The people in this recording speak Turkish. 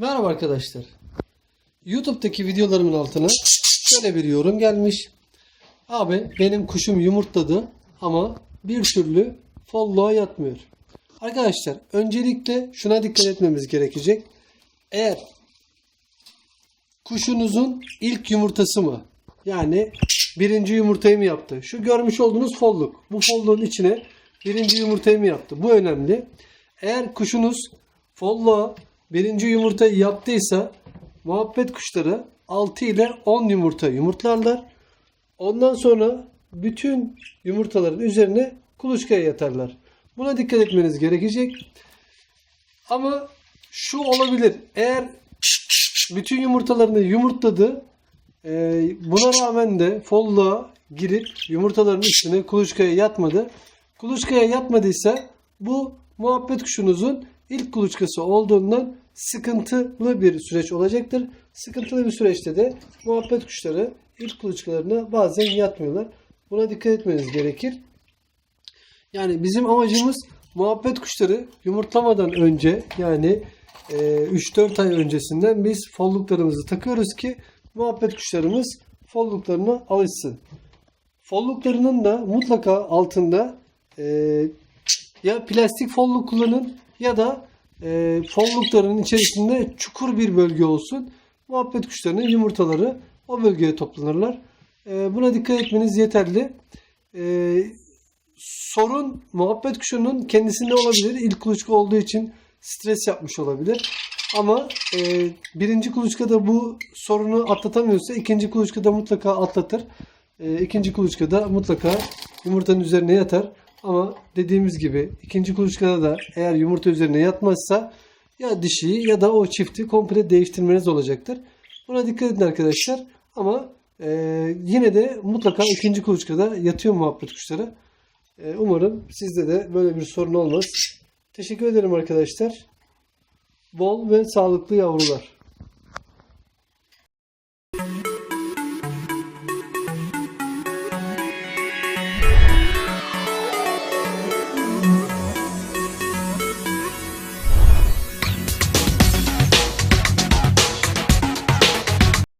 Merhaba arkadaşlar. YouTube'daki videolarımın altına şöyle bir yorum gelmiş. Abi benim kuşum yumurtladı ama bir türlü follow yatmıyor. Arkadaşlar öncelikle şuna dikkat etmemiz gerekecek. Eğer kuşunuzun ilk yumurtası mı? Yani birinci yumurtayı mı yaptı? Şu görmüş olduğunuz folluk. Bu folluğun içine birinci yumurtayı mı yaptı? Bu önemli. Eğer kuşunuz folluğa birinci yumurtayı yaptıysa muhabbet kuşları 6 ile 10 yumurta yumurtlarlar. Ondan sonra bütün yumurtaların üzerine kuluçkaya yatarlar. Buna dikkat etmeniz gerekecek. Ama şu olabilir. Eğer bütün yumurtalarını yumurtladı. e, buna rağmen de folluğa girip yumurtaların üstüne kuluçkaya yatmadı. Kuluçkaya yatmadıysa bu muhabbet kuşunuzun ilk kuluçkası olduğundan sıkıntılı bir süreç olacaktır. Sıkıntılı bir süreçte de muhabbet kuşları ilk kuluçkalarına bazen yatmıyorlar. Buna dikkat etmeniz gerekir. Yani bizim amacımız muhabbet kuşları yumurtlamadan önce yani e, 3-4 ay öncesinden biz folluklarımızı takıyoruz ki muhabbet kuşlarımız folluklarına alışsın. Folluklarının da mutlaka altında e, ya plastik folluk kullanın ya da e, folluklarının içerisinde çukur bir bölge olsun. Muhabbet kuşlarının yumurtaları o bölgeye toplanırlar. E, buna dikkat etmeniz yeterli. E, sorun muhabbet kuşunun kendisinde olabilir. İlk kuluçka olduğu için stres yapmış olabilir. Ama e, birinci kuluçkada bu sorunu atlatamıyorsa ikinci kuluçkada mutlaka atlatır. E, ikinci kuluçkada mutlaka yumurtanın üzerine yatar. Ama dediğimiz gibi ikinci kuluçkada da eğer yumurta üzerine yatmazsa ya dişiyi ya da o çifti komple değiştirmeniz olacaktır. Buna dikkat edin arkadaşlar. Ama e, yine de mutlaka ikinci kuluçkada yatıyor muhabbet kuşları. E, umarım sizde de böyle bir sorun olmaz. Teşekkür ederim arkadaşlar. Bol ve sağlıklı yavrular.